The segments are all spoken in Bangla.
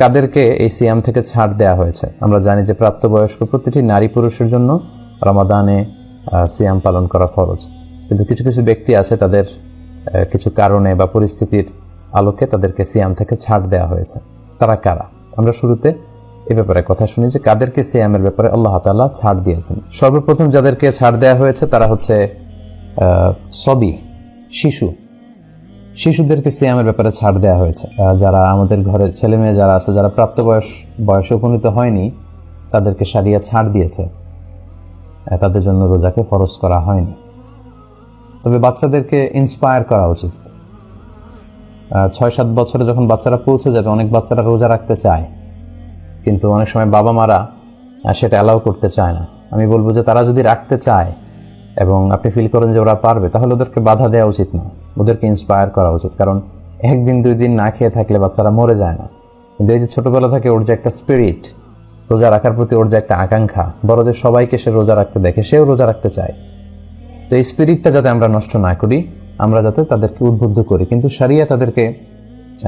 কাদেরকে এই সিয়াম থেকে ছাড় দেয়া হয়েছে? আমরা জানি যে প্রাপ্তবয়স্ক প্রতিটি নারী পুরুষের জন্য রমাদানে সিয়াম পালন করা ফরজ। কিন্তু কিছু কিছু ব্যক্তি আছে তাদের কিছু কারণে বা পরিস্থিতির আলোকে তাদেরকে সিয়াম থেকে ছাড় দেয়া হয়েছে। তারা কারা? আমরা শুরুতে এ ব্যাপারে কথা শুনি যে কাদেরকে সিয়ামের ব্যাপারে আল্লাহ তাআলা ছাড় দিয়েছেন। সর্বপ্রথম যাদেরকে ছাড় দেয়া হয়েছে তারা হচ্ছে সবি শিশু। শিশুদেরকে সিয়ামের ব্যাপারে ছাড় দেওয়া হয়েছে। যারা আমাদের ঘরে ছেলে মেয়ে যারা আছে, যারা প্রাপ্তবয়স বয়সে উপনীত হয়নি, তাদেরকে সারিয়া ছাড় দিয়েছে। তাদের জন্য রোজাকে ফরজ করা হয়নি। তবে বাচ্চাদেরকে ইন্সপায়ার করা উচিত। ছয় সাত বছরে যখন বাচ্চারা পৌঁছে যাবে, অনেক বাচ্চারা রোজা রাখতে চায়। কিন্তু অনেক সময় বাবা মারা সেটা অ্যালাউ করতে চায় না। আমি বলব যে তারা যদি রাখতে চায় এবং আপনি ফিল করেন যে ওরা পারবে, তাহলে ওদেরকে বাধা দেওয়া উচিত না। ওদেরকে ইন্সপায়ার করা উচিত। কারণ একদিন, দুই দিন না খেয়ে থাকলে বাচ্চারা মরে যায় না। কিন্তু এই যে ছোটবেলা থেকে ওর যে একটা স্পিরিট রোজা রাখার প্রতি ওর যে একটা আকাঙ্ক্ষা, বড়দের সবাইকে সে রোজা রাখতে দেখে, সেও রোজা রাখতে চায়। তো এই স্পিরিটটা যাতে আমরা নষ্ট না করি, আমরা যাতে তাদেরকে উদ্বুদ্ধ করি। কিন্তু সারিয়া তাদেরকে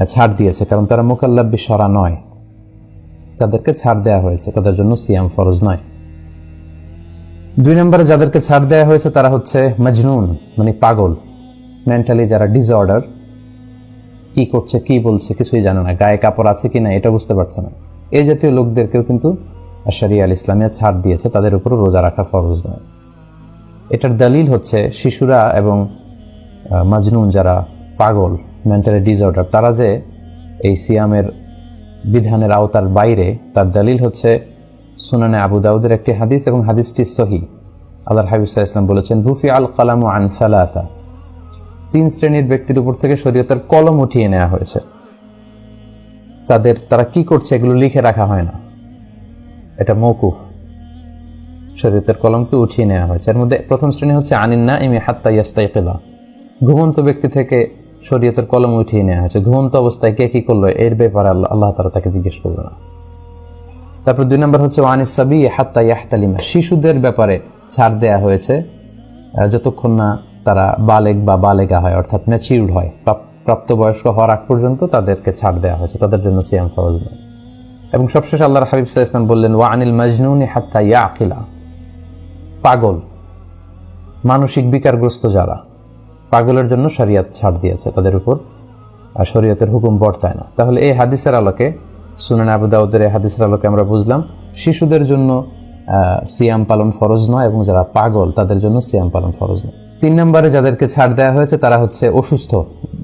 ছাড় দিয়েছে, কারণ তারা মোকাল্লাব্বি সরা নয়। তাদেরকে ছাড় দেওয়া হয়েছে, তাদের জন্য সিয়াম ফরজ নয়। দুই নম্বরে যাদেরকে ছাড় দেওয়া হয়েছে, তারা হচ্ছে মজনুন মানে পাগল। মেন্টালি যারা ডিসঅর্ডার কি করছে, কি বলছে, কিছুই জানে না, গায়ে কাপড় আছে কি না, এটা বুঝতে পারছে না। এই জাতীয় লোকদেরকেও কিন্তু শরিয়া আল ইসলামিয়া ছাড় দিয়েছে, তাদের উপরও রোজা রাখা ফরজ নয়। এটার দলিল হচ্ছে, শিশুরা এবং মাজনুন যারা পাগল মেন্টালি ডিসঅর্ডার তারা যে এই সিয়ামের বিধানের আওতার বাইরে, তার দলিল হচ্ছে সুনানে আবু দাউদের একটি হাদিস এবং হাদিসটি সহি। আল্লাহর হাবিব ইসলাম বলেছেন রুফি আল কালাম আন সালাসা। তিন শ্রেণির ব্যক্তির উপর থেকে শরীয়তের কলম উঠিয়ে নেওয়া হয়েছে। তাদের, তারা কি করছে এগুলো লিখে রাখা হয় না। এটা মৌকুফ শরীয়তের কলমকে উঠিয়ে নেওয়া হয়েছে। এর মধ্যে প্রথম শ্রেণি হচ্ছে আনিন্না ইমি হাত্তা ইয়াস্তাইকিলা। ঘুমন্ত ব্যক্তি থেকে শরীয়তের কলম উঠিয়ে নেওয়া হয়েছে। ঘুমন্ত অবস্থায় কে কি করল? এর ব্যাপারে আল্লাহ আল্লাহ তারা তাকে জিজ্ঞেস করবে না। তারপর দুই নম্বর হচ্ছে ওয়ানিস সাবি হাত্তা ইয়াহতালিমা। শিশুদের ব্যাপারে ছাড় দেয়া হয়েছে। যতক্ষণ না তারা বালেগ বা বালেগা হয়, অর্থাৎ ম্যাচিউর্ড হয়। প্রাপ- প্রাপ্তবয়স্ক হওয়ার আগ পর্যন্ত তাদেরকে ছাড় দেওয়া হয়েছে, তাদের জন্য সিয়াম ফরজ নয়। এবং সবশেষে আল্লাহর হাবিব ইসলাম বললেন ওয়া আনিল মাজনুনি হাত্তা ইয়া আকিলা পাগল, মানসিক বিকারগ্রস্ত যারা, পাগলের জন্য শরিয়াত ছাড় দিয়েছে, তাদের উপর আর শরীয়তের হুকুম বর্তায় না। তাহলে এই হাদিসের আলোকে, সুনান আবু দাউদের এই হাদিসের আলোকে আমরা বুঝলাম, শিশুদের জন্য সিয়াম পালন ফরজ নয় এবং যারা পাগল, তাদের জন্য সিয়াম পালন ফরজ নয়। তিন নম্বরে যাদেরকে ছাড় দেওয়া হয়েছে, তারা হচ্ছে অসুস্থ,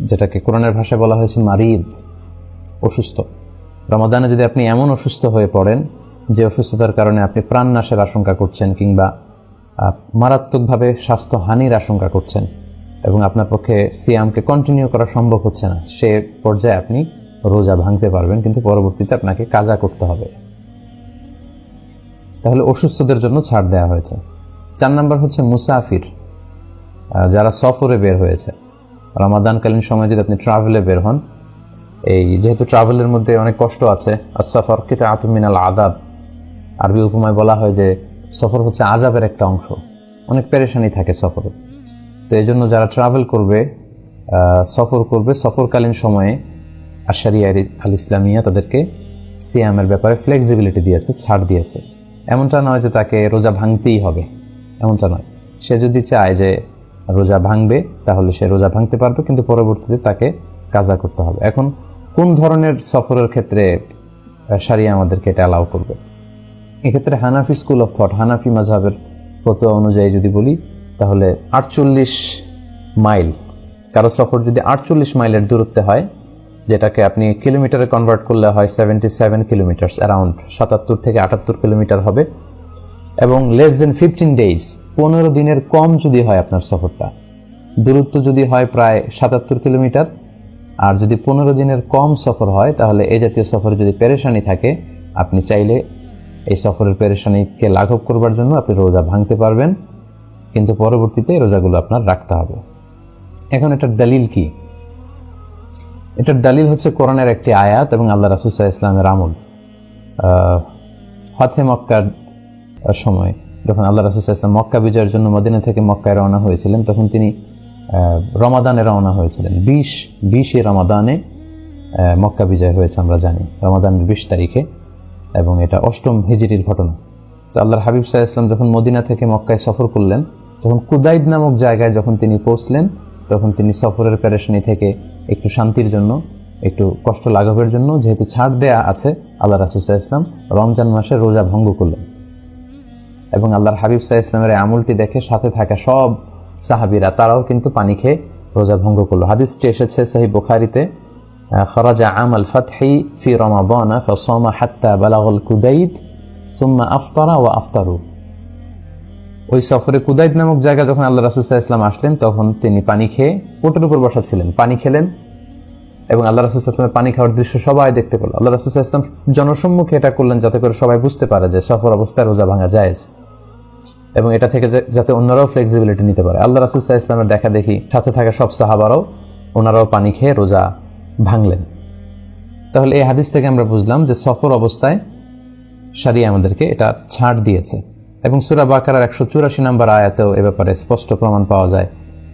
যেটাকে কোরআনের ভাষায় বলা হয়েছে মারিদ, অসুস্থ। রমাদানে যদি আপনি এমন অসুস্থ হয়ে পড়েন, যে অসুস্থতার কারণে আপনি প্রাণনাশের আশঙ্কা করছেন কিংবা মারাত্মকভাবে স্বাস্থ্যহানির আশঙ্কা করছেন, এবং আপনার পক্ষে সিয়ামকে কন্টিনিউ করা সম্ভব হচ্ছে না, সে পর্যায়ে আপনি রোজা ভাঙতে পারবেন, কিন্তু পরবর্তীতে আপনাকে কাজা করতে হবে। তাহলে অসুস্থদের জন্য ছাড় দেওয়া হয়েছে। চার নম্বর হচ্ছে মুসাফির। যারা সফরে বের হয়েছে। রমাদানকালীন সময় যদি আপনি ট্রাভেলে বের হন, এই যেহেতু ট্রাভেলের মধ্যে অনেক কষ্ট আছে আর সফর কিতা আতুমিনাল আদাব আরবি উপমায় বলা হয় যে সফর হচ্ছে আজাবের একটা অংশ। অনেক পেরেশানি থাকে সফরে। তো এই জন্য যারা ট্রাভেল করবে সফর করবে, সফরকালীন সময়ে আশারিয়া আল ইসলামিয়া তাদেরকে সিয়ামের ব্যাপারে ফ্লেক্সিবিলিটি দিয়েছে, ছাড় দিয়েছে। এমনটা নয় যে তাকে রোজা ভাঙতেই হবে। এমনটা নয়। সে যদি চায় যে রোজা ভাঙবে, তাহলে সে রোজা ভাঙতে পারবে, কিন্তু পরবর্তীতে তাকে কাজা করতে হবে। এখন, কোন ধরনের সফরের ক্ষেত্রে সারিয়া আমাদেরকে এটা অ্যালাউ করবে? এক্ষেত্রে Hanafi school of thought Hanafi মাঝহাবের ফতোয়া অনুযায়ী যদি বলি, তাহলে আটচল্লিশ মাইল, কারও সফর যদি আটচল্লিশ মাইলের দূরত্বে হয়, যেটাকে আপনি কিলোমিটারে কনভার্ট করলে হয় সেভেন্টি সেভেন কিলোমিটার্স অ্যারাউন্ড সাতাত্তর থেকে আটাত্তর কিলোমিটার হবে এবং লেস দেন ফিফটিন ডেইজ পনেরো দিনের কম যদি হয় আপনার সফরটা। দূরত্ব যদি হয় প্রায় সাতাত্তর কিলোমিটার, আর যদি পনেরো দিনের কম সফর হয়, তাহলে এ জাতীয় সফরে যদি পেরেশানি থাকে, আপনি চাইলে এই সফরের পেরেশানিকে লাঘব করবার জন্য আপনি রোজা ভাঙতে পারবেন, কিন্তু পরবর্তীতে রোজাগুলো আপনার রাখতে হবে। এখন এটার দলিল কি? এটার দলিল হচ্ছে কোরআনের একটি আয়াত এবং আল্লাহ রাসুসাহ ইসলামের আমল। ফাতে মক্কার সময়। যখন আল্লাহ রাসুসাহ ইসলাম মক্কা বিজয়ের জন্য মদিনা থেকে মক্কায় রওনা হয়েছিলেন, তখন তিনি রমাদানে রওনা হয়েছিলেন। বিশ, বিশে রমাদানে মক্কা বিজয় হয়েছে আমরা জানি। রমাদানের বিশ তারিখে এবং এটা অষ্টম হিজরির ঘটনা। তো আল্লাহর হাবিব সাহা ইসলাম যখন মদিনা থেকে মক্কায় সফর করলেন, তখন কুদাইদ নামক জায়গায় যখন তিনি পৌঁছলেন, তখন তিনি সফরের প্যারেশানি থেকে একটু শান্তির জন্য, একটু কষ্ট লাঘবের জন্য যেহেতু ছাড় দেয়া আছে, আল্লাহ রাসুসাহ ইসলাম রমজান মাসে রোজা ভঙ্গ করলেন। এবং আল্লাহর হাবিব সাহা ইসলামের আমলটি দেখে সাথে থাকা সব সাহাবিরা, তারাও কিন্তু পানি খেয়ে রোজা ভঙ্গ করল। হাদিসটি এসেছে সাহি বুখারিতে খরাজা আম আল ফাতহি ফি রমাবানা ফসমা হাত্তা বালাগল কুদাইদ সুম্মা আফতারা ও আফতারু। ওই সফরে কুদাইদ নামক জায়গা যখন আল্লাহ রাসুসাহ ইসলাম আসলেন, তখন তিনি পানি খেয়ে ওটের উপর বসা ছিলেন পানি খেলেন এবং আল্লাহ রাসুল ইসলামের পানি খাওয়ার দৃশ্য সবাই দেখতে পেল। আল্লাহ রাসুল ইসলাম জনসম্মুখে এটা করলেন যাতে করে সবাই বুঝতে পারে যে সফর অবস্থায় রোজা ভাঙা যায় এবং এটা থেকে যাতে অন্যরাও ফ্লেক্সিবিলিটি নিতে পারে। আল্লাহ রাসুল ইসলামের দেখা দেখি সাথে থাকা সব সাহাবারাও ওনারাও পানি খেয়ে রোজা ভাঙলেন। তাহলে এই হাদিস থেকে আমরা বুঝলাম যে সফর অবস্থায় সারিয়া আমাদেরকে এটা ছাড় দিয়েছে এবং সুরা বাকারার একশো চুরাশি নম্বর আয়াতেও এ ব্যাপারে স্পষ্ট প্রমাণ পাওয়া যায়।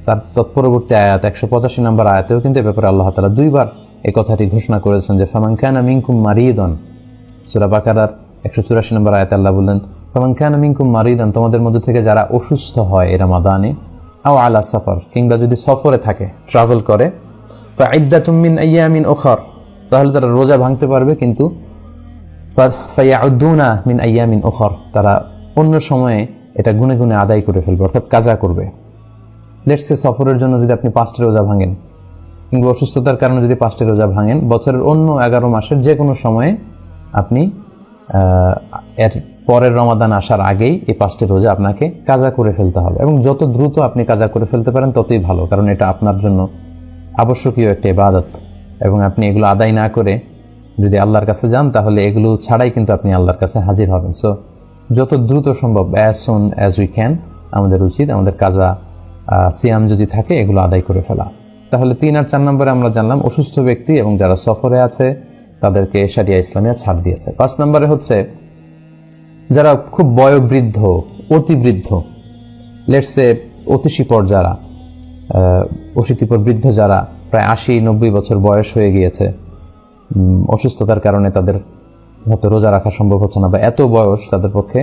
তার তৎপরবর্তী আয়াত একশো পঁচাশি নম্বর আয়াতেও কিন্তু এ ব্যাপারে আল্লাহ তালা দুইবার এই কথাটি ঘোষণা করেছেন যে, ফামান খানা মিঙ্কুম মারিদন। সুরা বাকারার একশো চুরাশি নম্বর আয়াত আল্লাহ বললেন ফামান খানা মিঙ্কুম মারিদন, তোমাদের মধ্যে থেকে যারা অসুস্থ হয় এরা মাদানে আও আলা সফর, কিংবা যদি সফরে থাকে ট্রাভেল করে ফাইদ্দা তুমিন ওখর তাহলে তারা রোজা ভাঙতে পারবে, কিন্তু ফাইয়াউদ্দুনা মিন আইয়ামিন ওখর তারা অন্য সময়ে এটা গুনে গুনে আদায় করে ফেলবে, অর্থাৎ কাজা করবে। লেটসে সফরের জন্য যদি আপনি পাঁচটি রোজা ভাঙেন, কিংবা অসুস্থতার কারণে যদি পাঁচটি রোজা ভাঙেন, বছরের অন্য এগারো মাসের যে কোনো সময়ে আপনি এর পরের রমাদান আসার আগেই এই পাঁচটি রোজা আপনাকে কাজা করে ফেলতে হবে এবং যত দ্রুত আপনি কাজা করে ফেলতে পারেন, ততই ভালো, কারণ এটা আপনার জন্য আবশ্যকীয় একটা ইবাদত। এবং আপনি এগুলো আদায় না করে যদি আল্লাহর কাছে যান, তাহলে এগুলো ছাড়াই কিন্তু আপনি আল্লাহর কাছে হাজির হবেন। সো যত দ্রুত সম্ভব as soon as we can আমাদের উচিত আমাদের কাজা সিয়াম যদি থাকে, এগুলো আদায় করে ফেলা। তাহলে তিন আর চার নম্বরে আমরা জানলাম, অসুস্থ ব্যক্তি এবং যারা সফরে আছে, তাদেরকে সারিয়া ইসলামিয়া ছাড় দিয়েছে। পাঁচ নম্বরে হচ্ছে যারা খুব বয়োবৃদ্ধ, অতিবৃদ্ধ লেটসে অতিশিপর যারা অশীতিপর বৃদ্ধ যারা প্রায় আশি, নব্বই বছর বয়স হয়ে গিয়েছে অসুস্থতার কারণে তাদের হয়তো রোজা রাখা সম্ভব হচ্ছে না বা এত বয়স তাদের পক্ষে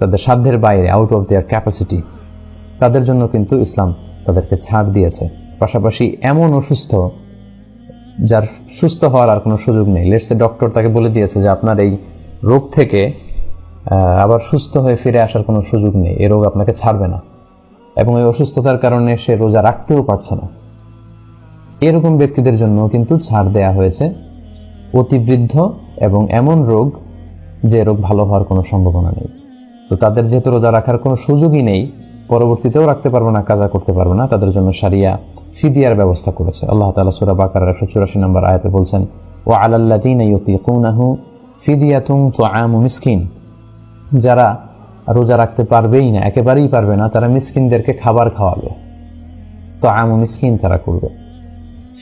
তাদের সাধ্যের বাইরে আউট অফ দেয়ার ক্যাপাসিটি তাদের জন্য কিন্তু ইসলাম তাদেরকে ছাড় দিয়েছে। পাশাপাশি এমন অসুস্থ যার সুস্থ হওয়ার আর কোনো সুযোগ নেই। লেটসে ডক্টর তাকে বলে দিয়েছে যে আপনার এই রোগ থেকে আবার সুস্থ হয়ে ফিরে আসার কোনো সুযোগ নেই। এই রোগ আপনাকে ছাড়বে না। এবং এই অসুস্থতার কারণে সে রোজা রাখতেও পারছে না। এরকম ব্যক্তিদের জন্য কিন্তু ছাড় দেয়া হয়েছে। অতিবৃদ্ধ এবং এমন রোগ যে রোগ ভালো হওয়ার কোনো সম্ভাবনা নেই। তো তাদের যেহেতু রোজা রাখার কোনো সুযোগই নেই, পরবর্তীতেও রাখতে পারবে না, কাজা করতে পারবে না, তাদের জন্য সারিয়া ফিদিয়ার ব্যবস্থা করেছে। আল্লাহ তালা সুরা বাকার একশো চুরাশি নম্বর আয়াতে বলছেন ও আলাল্লাদিন ইয়তিকুনাহু ফিদিয়াতুম তো আমু মিসকিন। যারা রোজা রাখতে পারবেই না, একেবারেই পারবে না, তারা মিসকিনদেরকে খাবার খাওয়াবে। তো আমু মিসকিন তারা করবে।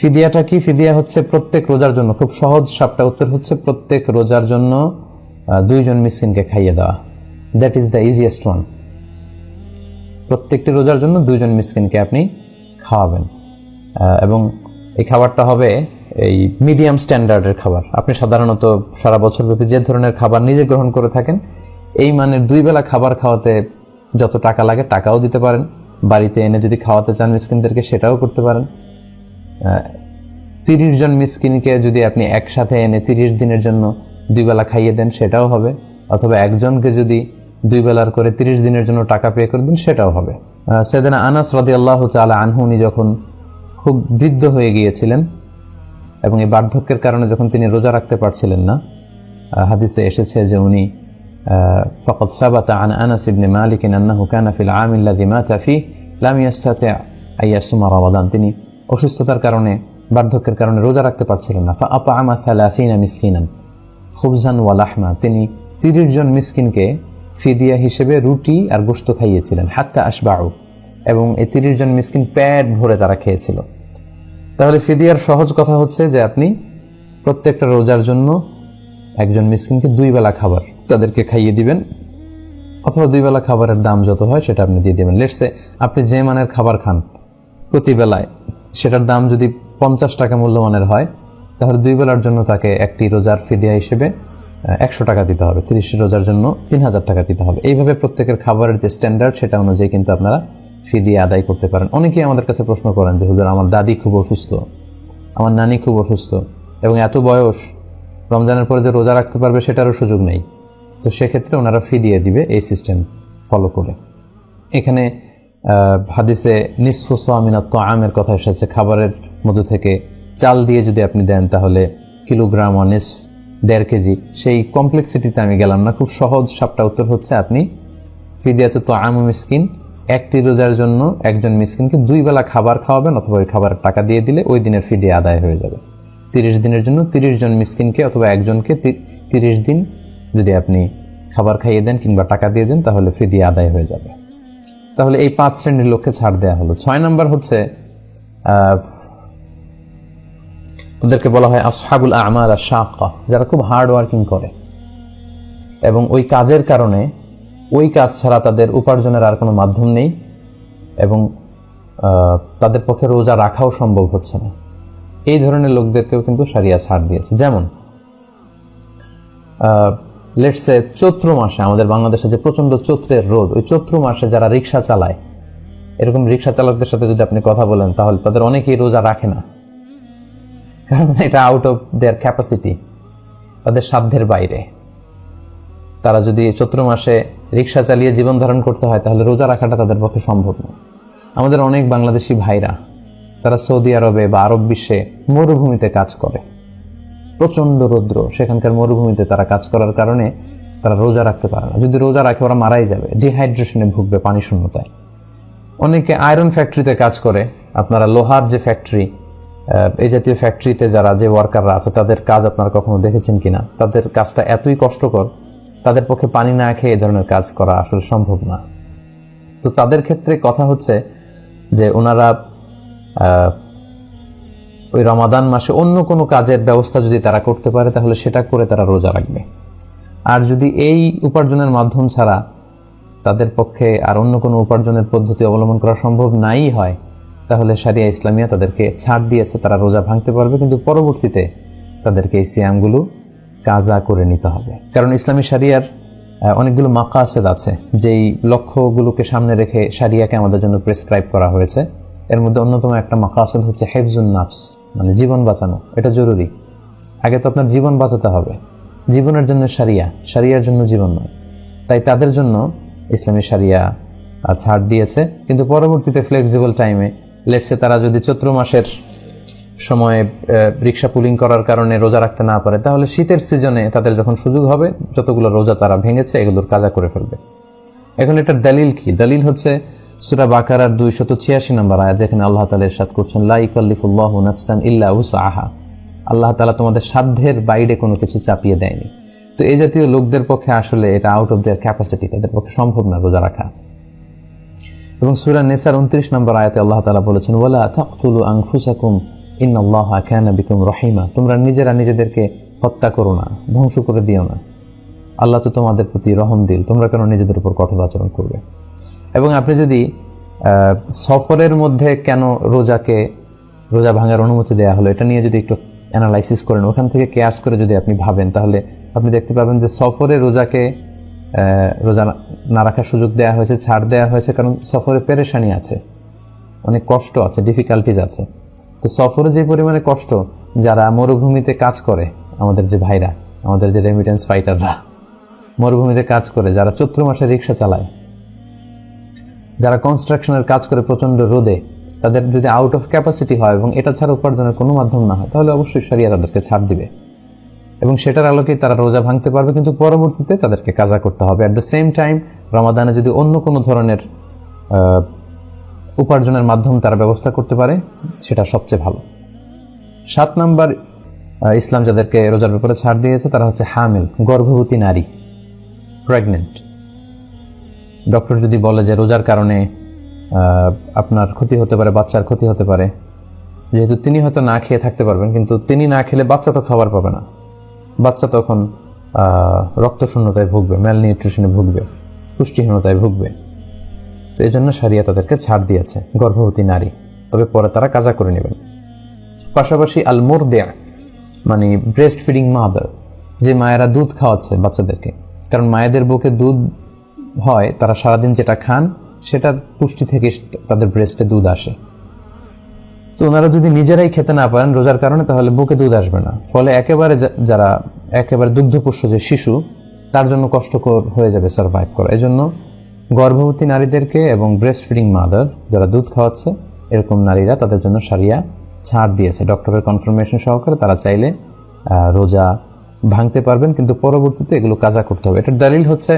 ফিদিয়াটা কি? ফিদিয়া হচ্ছে প্রত্যেক রোজার জন্য, খুব সহজ সাপটা উত্তর হচ্ছে প্রত্যেক রোজার জন্য দুইজন মিসকিনকে খাইয়ে দেওয়া। That is the easiest one প্রত্যেকটি রোজার জন্য দুইজন মিসকিনকে আপনি খাওয়াবেন। এবং এই খাবারটা হবে এই মিডিয়াম স্ট্যান্ডার্ডের খাবার। আপনি সাধারণত সারা বছর ব্যাপী যে ধরনের খাবার নিজে গ্রহণ করে থাকেন এই মানের দুই বেলা খাবার খাওয়াতে যত টাকা লাগে টাকাও দিতে পারেন। বাড়িতে এনে যদি খাওয়াতে চান মিসকিনদেরকে সেটাও করতে পারেন। তিরিশ জন মিসকিনকে যদি আপনি একসাথে এনে তিরিশ দিনের জন্য দুই বেলা খাইয়ে দেন সেটাও হবে। অথবা একজনকে যদি দুই বেলার করে তিরিশ দিনের জন্য টাকা পে করে দেন সেটাও হবে। সেদিন আনাস রদি আল্লাহ তালা আনহু উনি যখন খুব বৃদ্ধ হয়ে গিয়েছিলেন এবং এই বার্ধক্যের কারণে যখন তিনি রোজা রাখতে পারছিলেন না হাদিসে এসেছে যে উনি فقد ثبت عن انس بن مالك انه كان في العام الذي مات فيه لم يستطع ان يصوم رمضان তিনি অসুস্থতার কারণে বার্ধক্যের কারণে রোজা রাখতে পারছিলেন না فاطعم 30 مسكينا খুবজান ওয়ালাহমা তিনি তিরিশ জন মিসকিনকে ফিদিয়া হিসেবে রুটি আর গোস্ত খাইয়েছিলেন হাত্তা আসবাউ এবং এই তিরিশ জন মিসকিন প্যাট ভরে তারা খেয়েছিল তাহলে ফিদিয়ার সহজ কথা হচ্ছে যে আপনি প্রত্যেকটা রোজার জন্য একজন মিসকিনকে দুই বেলা খাবার তাদেরকে খাইয়ে দিবেন, অথবা দুই বেলা খাবারের দাম যত হয় সেটা আপনি দিয়ে দেবেন। লেটসে আপনি যে মানের খাবার খান, প্রতি বেলায় সেটার দাম যদি পঞ্চাশ টাকা মূল্যমানের হয়, তাহলে দুই বেলার জন্য তাকে একটি রোজার ফিদিয়া হিসেবে একশো টাকা দিতে হবে, তিরিশ রোজার জন্য তিন হাজার টাকা দিতে হবে। এইভাবে প্রত্যেকের খাবারের যে স্ট্যান্ডার্ড সেটা অনুযায়ী কিন্তু আপনারা ফি দিয়ে আদায় করতে পারেন। অনেকেই আমাদের কাছে প্রশ্ন করেন যে, হুজুর, আমার দাদি খুব অসুস্থ, আমার নানি খুব অসুস্থ এবং এত বয়স, রমজানের পরে যে রোজা রাখতে পারবে সেটারও সুযোগ নেই। তো সেক্ষেত্রে ওনারা ফি দিয়ে দিবে এই সিস্টেম ফলো করে। এখানে হাদিসে নিসফু সামিনা তো আমের কথা এসেছে, খাবারের মধ্যে থেকে চাল দিয়ে যদি আপনি দেন তাহলে কিলোগ্রাম ও নিস দেড় কেজি। সেই কমপ্লেক্সিটিতে আমি গেলাম না, খুব সহজ সাপটা উত্তর হচ্ছে আপনি ফিদিয়াতে তো আম মিসকিন, একটি রোজার জন্য একজন মিসকিনকে দুই বেলা খাবার খাওয়াবেন অথবা ওই খাবারের টাকা দিয়ে দিলে ওই দিনের ফিদিয়া আদায় হয়ে যাবে। তিরিশ দিনের জন্য তিরিশ জন মিসকিনকে অথবা একজনকে তিরিশ দিন যদি আপনি খাবার খাইয়ে দেন কিংবা টাকা দিয়ে দেন, তাহলে ফিদিয়া আদায় হয়ে যাবে। তাহলে এই পাঁচ শ্রেণির লোককে ছাড় দেওয়া হলো। ছয় নম্বর হচ্ছে তাদেরকে বলা হয় আসহাবুল আমাল আর শাক্কা যারা খুব হার্ড ওয়ার্কিং করে। এবং ওই কাজের কারণে ওই কাজ ছাড়া তাদের উপার্জনের আর কোনো মাধ্যম নেই এবং তাদের পক্ষে রোজা রাখাও সম্ভব হচ্ছে না। এই ধরনের লোকদেরকেও কিন্তু সারিয়া ছাড় দিয়েছে। যেমন লেটসে চৈত্র মাসে আমাদের বাংলাদেশে যে প্রচণ্ড চৈত্রের রোদ, ওই চৈত্র মাসে যারা রিক্সা চালায়, এরকম রিক্সা চালকদের সাথে যদি আপনি কথা বলেন, তাহলে তাদের অনেকেই রোজা রাখে না। কারণ এটা আউট অফ দেয়ার ক্যাপাসিটি তাদের সাধ্যের বাইরে। তারা যদি চৈত্র মাসে রিক্সা চালিয়ে জীবন ধারণ করতে হয়, তাহলে রোজা রাখাটা তাদের পক্ষে সম্ভব না। আমাদের অনেক বাংলাদেশি ভাইরা, তারা সৌদি আরবে বা আরব বিশ্বে মরুভূমিতে কাজ করে। প্রচণ্ড রৌদ্র সেখানকার মরুভূমিতে তারা কাজ করার কারণে তারা রোজা রাখতে পারে না। যদি রোজা রাখে, ওরা মারাই যাবে ডিহাইড্রেশনে ভুগবে পানি শূন্যতায়। অনেকে আয়রন ফ্যাক্টরিতে কাজ করে, আপনারা লোহার যে ফ্যাক্টরি এই জাতীয় ফ্যাক্টরিতে যারা যে ওয়ার্কাররা আছে, তাদের কাজ আপনারা কখনো দেখেছেন কিনা? তাদের কাজটা এতই কষ্টকর, তাদের পক্ষে পানি না খেয়ে এ ধরনের কাজ করা আসলে সম্ভব না। তো তাদের ক্ষেত্রে কথা হচ্ছে যে ওনারা ওই রমাদান মাসে অন্য কোনো কাজের ব্যবস্থা যদি তারা করতে পারে, তাহলে সেটা করে তারা রোজা রাখবে। আর যদি এই উপার্জনের মাধ্যম ছাড়া তাদের পক্ষে আর অন্য কোনো উপার্জনের পদ্ধতি অবলম্বন করা সম্ভব নাই হয়, তাহলে সারিয়া ইসলামিয়া তাদেরকে ছাড় দিয়েছে, তারা রোজা ভাঙতে পারবে, কিন্তু পরবর্তীতে তাদেরকে এই সিয়ামগুলো কাজা করে নিতে হবে। কারণ ইসলামী সারিয়ার অনেকগুলো মাকাসেদ আছে, যেই লক্ষ্যগুলোকে সামনে রেখে সারিয়াকে আমাদের জন্য প্রেসক্রাইব করা হয়েছে। এর মধ্যে অন্যতম একটা মাকাসেদ হচ্ছে হেফজুন নাফস মানে জীবন বাঁচানো, এটা জরুরি। আগে তো আপনার জীবন বাঁচাতে হবে। জীবনের জন্য সারিয়া সারিয়ার জন্য জীবন নয়। তাই তাদের জন্য ইসলামী সারিয়া ছাড় দিয়েছে। কিন্তু পরবর্তীতে ফ্লেক্সিবল টাইমে লেটসে তারা যদি চৈত্র মাসের সময়ে রিক্সা পুলিং করার কারণে রোজা রাখতে না পারে, তাহলে শীতের সিজনে তাদের যখন সুযোগ হবে, যতগুলো রোজা তারা ভেঙেছে, এগুলোর কাজা করে ফেলবে। এখন এটার দলিল কি? দলিল হচ্ছে সুরা বাকারার ছিয়াশি নম্বর আয়াত, যেখানে আল্লাহ তালা করছেন লাইকাল্লিফুল্লাহ নাফসান ইল্লা উসআহা। আল্লাহ তালা তোমাদের সাধ্যের বাইরে কোনো কিছু চাপিয়ে দেয়নি। তো এই জাতীয় লোকদের পক্ষে আসলে এটা আউট অফ দেয়ার ক্যাপাসিটি তাদের পক্ষে সম্ভব না রোজা রাখা। এবং সুরা নেসার উনত্রিশ নম্বর আয়াতে আল্লাহ তালা বলেছেন আনফুসাকুম ইন আল্লাহ বিকুম রহিমা। তোমরা নিজেরা নিজেদেরকে হত্যা করো না, ধ্বংস করে দিও না। আল্লাহ তো তোমাদের প্রতি রহম দিল, তোমরা কেন নিজেদের উপর কঠোর আচরণ করবে? এবং আপনি যদি সফরের মধ্যে কেন রোজাকে, রোজা ভাঙার অনুমতি দেওয়া হলো, এটা নিয়ে যদি একটু অ্যানালাইসিস করেন, ওখান থেকে কেয়াস করে যদি আপনি ভাবেন, তাহলে আপনি দেখতে পাবেন যে সফরে রোজাকে রোজা না- না রাখার সুযোগ দেওয়া হয়েছে, ছাড় দেওয়া হয়েছে, কারণ সফরে পেরেশানি আছে। অনেক কষ্ট আছে ডিফিকাল্টিজ আছে। তো সফরে যে পরিমাণে কষ্ট, যারা মরুভূমিতে কাজ করে, আমাদের যে ভাইরা, আমাদের যে রেমিটেন্স ফাইটাররা মরুভূমিতে কাজ করে, যারা চৈত্র মাসে রিক্সা চালায় যারা কনস্ট্রাকশনের কাজ করে প্রচণ্ড রোদে, তাদের যদি আউট অফ ক্যাপাসিটি হয় এবং এটা ছাড়া উপার্জনের কোনো মাধ্যম না হয়, তাহলে অবশ্যই সারিয়া তাদেরকে ছাড় দিবে। এবং সেটার আলোকেই তারা রোজা ভাঙতে পারবে, কিন্তু পরবর্তীতে তাদেরকে কাজা করতে হবে। অ্যাট দ্য সেম টাইম রমাদানে যদি অন্য কোনো ধরনের উপার্জনের মাধ্যম তারা ব্যবস্থা করতে পারে, সেটা সবচেয়ে ভালো। সাত নাম্বার ইসলাম যাদেরকে রোজার ব্যাপারে ছাড় দিয়েছে, তারা হচ্ছে হামিল, গর্ভবতী নারী প্রেগনেন্ট ডক্টর যদি বলে যে রোজার কারণে আপনার ক্ষতি হতে পারে, বাচ্চার ক্ষতি হতে পারে, যেহেতু তিনি হয়তো না খেয়ে থাকতে পারবেন, কিন্তু তিনি না খেলে বাচ্চা তো খাবার পাবে না। বাচ্চা তখন রক্তশূন্যতায় ভুগবে ম্যাল নিউট্রিশনে ভুগবে, পুষ্টিহীনতায় ভুগবে। তো এই জন্য সারিয়া তাদেরকে ছাড় দিয়েছে, গর্ভবতী নারী। তবে পরে তারা কাজা করে নেবেন। পাশাপাশি আলমোর মোরদেয়া মানে ব্রেস্ট ফিডিং মাদার যে মায়েরা দুধ খাওয়াচ্ছে বাচ্চাদেরকে, কারণ মায়েদের বুকে দুধ হয়, তারা সারাদিন যেটা খান, সেটার পুষ্টি থেকে তাদের ব্রেস্টে দুধ আসে। তো ওনারা যদি নিজেরাই খেতে না পারেন রোজার কারণে, তাহলে বুকে দুধ আসবে না। ফলে একেবারে যারা একেবারে দুগ্ধপোষ্য যে শিশু, তার জন্য কষ্টকর হয়ে যাবে সার্ভাইভ করা। এই জন্য গর্ভবতী নারীদেরকে এবং ব্রেস্ট ফিডিং মাদার যারা দুধ খাওয়াচ্ছে, এরকম নারীরা তাদের জন্য সারিয়া ছাড় দিয়েছে। ডক্টরের কনফার্মেশন সহকারে তারা চাইলে রোজা ভাঙতে পারবেন, কিন্তু পরবর্তীতে এগুলো কাজা করতে হবে। এটার দলিল হচ্ছে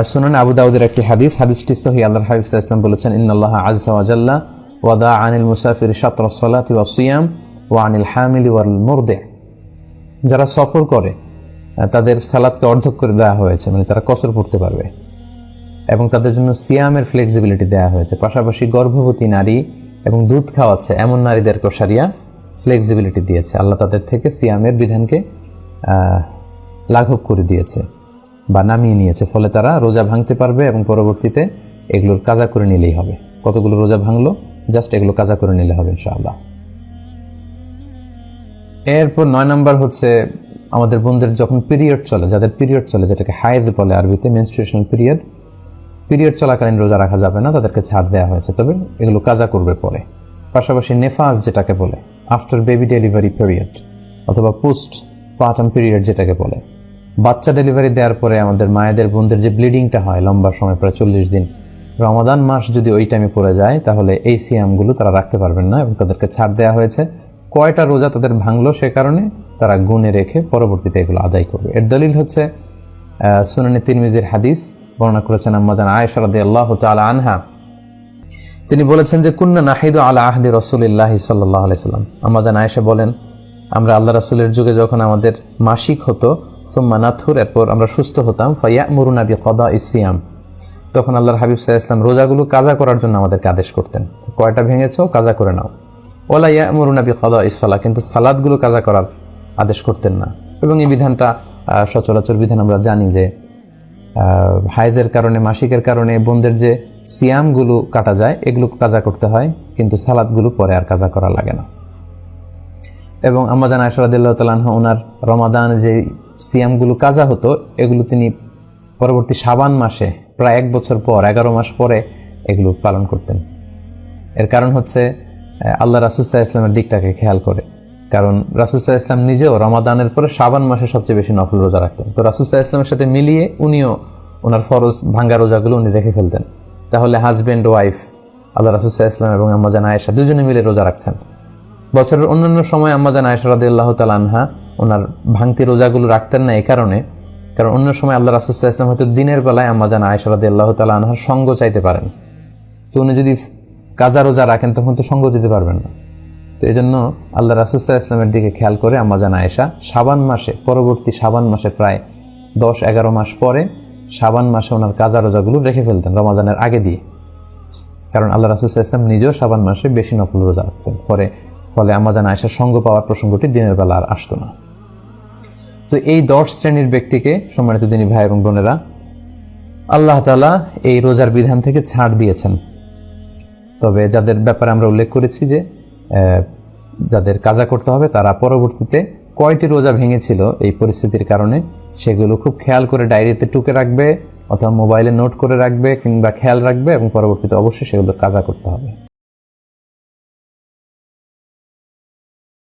সুনান আবু দাউদের একটি হাদিস, হাদিসটি সহি আল্লাহ হাবিব ওয়াসাল্লাম বলেছেন ওয়া জাল্লা ওয়াদা আনিল মুসাফির শাত্র সালাতি ওয়া সিয়াম ওয়া আনিল হামিলি ওয়াল মুরদি। যারা সফর করে তাদের সালাদকে অর্ধক করে দেওয়া হয়েছে মানে তারা কসর পড়তে পারবে। এবং তাদের জন্য সিয়ামের ফ্লেক্সিবিলিটি দেওয়া হয়েছে। পাশাপাশি গর্ভবতী নারী এবং দুধ খাওয়াচ্ছে, এমন নারীদেরকে সারিয়া ফ্লেক্সিবিলিটি দিয়েছে। আল্লাহ তাদের থেকে সিয়ামের বিধানকে লাঘব করে দিয়েছে। বা নামিয়ে নিয়েছে। ফলে তারা রোজা ভাঙতে পারবে এবং পরবর্তীতে এগুলোর কাজা করে নিলেই হবে। কতগুলো রোজা ভাঙলো? জাস্ট এগুলো কাজা করে নিলে হবে ইনশাআল্লাহ। এরপর নয় নাম্বার হচ্ছে আমাদের বোনদের যখন পিরিয়ড চলে, যাদের পিরিয়ড চলে, যেটাকে হায়েদ বলে আরবিতে মেনস্ট্রুয়েশনাল পিরিয়ড পিরিয়ড চলাকালীন রোজা রাখা যাবে না, তাদেরকে ছাড় দেওয়া হয়েছে। তবে এগুলো কাজা করবে পরে। পাশাপাশি নেফাজ যেটাকে বলে আফটার বেবি ডেলিভারি পিরিয়ড অথবা পোস্ট পার্টাম পিরিয়ড যেটাকে বলে বাচ্চা ডেলিভারি দেওয়ার পরে আমাদের মায়েদের, বোনদের যে ব্লিডিংটা হয়, লম্বা সময়, প্রায় চল্লিশ দিন, রমাদান মাস যদি ওই টাইমে পড়ে যায়, তাহলে এই সিয়ামগুলো তারা রাখতে পারবেন না এবং তাদেরকে ছাড় দেওয়া হয়েছে। কয়টা রোজা তাদের ভাঙলো সে কারণে তারা গুনে রেখে পরবর্তীতে এগুলো আদায় করবে। এর দলিল হচ্ছে সুনানি তিরমিজির হাদিস বর্ণনা করেছেন আম্মাজান আয়েশা রাদিয়াল্লাহু তাআলা আনহা। তিনি বলেছেন যে, কুন্না নাহিদু আলা আহদি রসুলিল্লাহ সাল্লাহ আলাইসাল্লাম আমাদের আয়েশা বলেন, আমরা আল্লাহ রাসুলের যুগে যখন আমাদের মাসিক হতো সোম্মা নাথুর, এরপর আমরা সুস্থ হতাম ফাইয়া মুরুনাবি কদা ইসিয়াম তখন আল্লাহর হাবিব সাহা ইসলাম রোজাগুলো কাজা করার জন্য আমাদেরকে আদেশ করতেন কয়টা ভেঙেছো কাজা করে নাও। ওলা ইয়া মুরুনাবি কদা ইসলা কিন্তু সালাদগুলো কাজা করার আদেশ করতেন না। এবং এই বিধানটা সচরাচর বিধান আমরা জানি যে হাইজের কারণে, মাসিকের কারণে, বোনদের যে সিয়ামগুলো কাটা যায়, এগুলো কাজা করতে হয়, কিন্তু সালাদগুলো পরে আর কাজা করা লাগে না। এবং আমাদান আশরাদুল্লাহ তালাহ ওনার রমাদান যে সিয়ামগুলো কাজা হতো, এগুলো তিনি পরবর্তী সাবান মাসে, প্রায় এক বছর পর, এগারো মাস পরে এগুলো পালন করতেন। এর কারণ হচ্ছে আল্লাহ রাসুসাহ ইসলামের দিকটাকে খেয়াল করে। কারণ রাসুসাহ ইসলাম নিজেও রমাদানের পরে সাবান মাসে সবচেয়ে বেশি নফল রোজা রাখতেন। তো রাসুসাহ ইসলামের সাথে মিলিয়ে উনিও ওনার ফরজ ভাঙ্গা রোজাগুলো উনি রেখে ফেলতেন। তাহলে হাজব্যান্ড ওয়াইফ আল্লাহ রাসুসাহ ইসলাম এবং আম্মাজান আয়েশা দুজনে মিলে রোজা রাখছেন। বছরের অন্যান্য সময় আম্মাজান আয়েশা রাদিয়াল্লাহ তাআলা আনহা ওনার ভাঙতি রোজাগুলো রাখতেন না এই কারণে। কারণ অন্য সময় আল্লাহ রাসুসাহ ইসলাম হয়তো দিনের বেলায় আম্মাজান আয়েশা রাদিয়াল্লাহ তাআলা আনহার সঙ্গ চাইতে পারেন। তো উনি যদি কাজা রোজা রাখেন, তখন তো সঙ্গ দিতে পারবেন না। তো এই জন্য আল্লাহ রাসুসাহ ইসলামের দিকে খেয়াল করে আম্মাজান আয়েশা সাবান মাসে, পরবর্তী সাবান মাসে প্রায় দশ এগারো মাস পরে সাবান মাসে ওনার কাজা রোজাগুলো রেখে ফেলতেন রমাদানের আগে দিয়ে। কারণ আল্লাহ রাসুসাহ ইসলাম নিজেও সাবান মাসে বেশি নফল রোজা রাখতেন। পরে ফলে আম্মাজান আয়েশার সঙ্গ পাওয়ার প্রসঙ্গটি দিনের বেলা আর আসতো না। তো এই দশ শ্রেণির ব্যক্তিকে সম্মানিত দিনী ভাই এবং বোনেরা, আল্লাহ তালা এই রোজার বিধান থেকে ছাড় দিয়েছেন। তবে যাদের ব্যাপারে আমরা উল্লেখ করেছি যে যাদের কাজা করতে হবে, তারা পরবর্তীতে কয়টি রোজা ভেঙেছিল এই পরিস্থিতির কারণে, সেগুলো খুব খেয়াল করে ডায়েরিতে টুকে রাখবে অথবা মোবাইলে নোট করে রাখবে কিংবা খেয়াল রাখবে এবং পরবর্তীতে অবশ্যই সেগুলো কাজা করতে হবে।